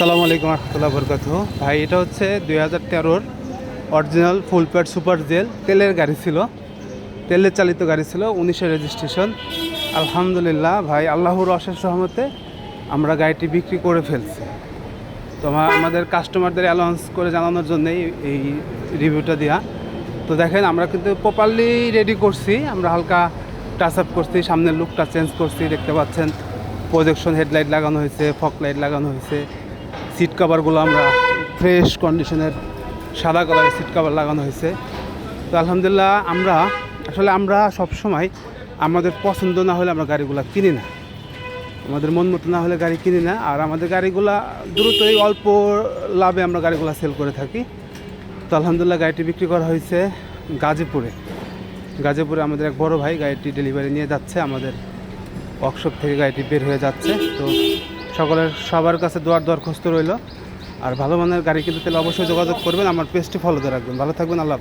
আসসালামু আলাইকুম রহমতুল্লাহ বরকাত ভাই, এটা হচ্ছে দুই হাজার তেরোর original full pad super gel তেলের গাড়ি ছিল। তেলের চালিত গাড়ি ছিল উনিশে রেজিস্ট্রেশন আলহামদুলিল্লাহ ভাই, আল্লাহর অশেষ রহমতে আমরা গাড়িটি বিক্রি করে ফেলছি। তো আমাদের কাস্টমারদের অ্যালাউন্স করে জানানোর জন্যই এই রিভিউটা দেওয়া তো দেখেন, আমরা কিন্তু প্রপারলি রেডি করছি। আমরা হালকা টাচ আপ করছি, সামনের লুকটা চেঞ্জ করছি। দেখতে পাচ্ছেন প্রজেকশন হেডলাইট লাগানো হয়েছে ফক লাইট লাগানো হয়েছে। সিট কাভারগুলো আমরা ফ্রেশ কন্ডিশনের সাদা কালারের সিট কাভার লাগানো হয়েছে। তো আলহামদুলিল্লাহ আমরা, আসলে আমরা সব সময় আমাদের পছন্দ না হলে আমরা গাড়িগুলো কিনি না। আমাদের মন মতো না হলে গাড়ি কিনি না। আর আমাদের গাড়িগুলা দ্রুতই অল্প লাভে আমরা গাড়িগুলো সেল করে থাকি। তো আলহামদুলিল্লাহ গাড়িটি বিক্রি করা হয়েছে গাজীপুরে। গাজীপুরে আমাদের এক বড় ভাই গাড়িটি ডেলিভারি নিয়ে যাচ্ছে আমাদের ওয়ার্কশপ থেকে গাড়িটি বের হয়ে যাচ্ছে। তো সকলের সবার কাছে দোয়ার দরখাস্ত রইল। আর ভালো মানের গাড়ি কিনতে তাহলে অবশ্যই যোগাযোগ করবেন। আমার পেজটি ফলোতে রাখবেন। ভালো থাকবেন। আল্লাহ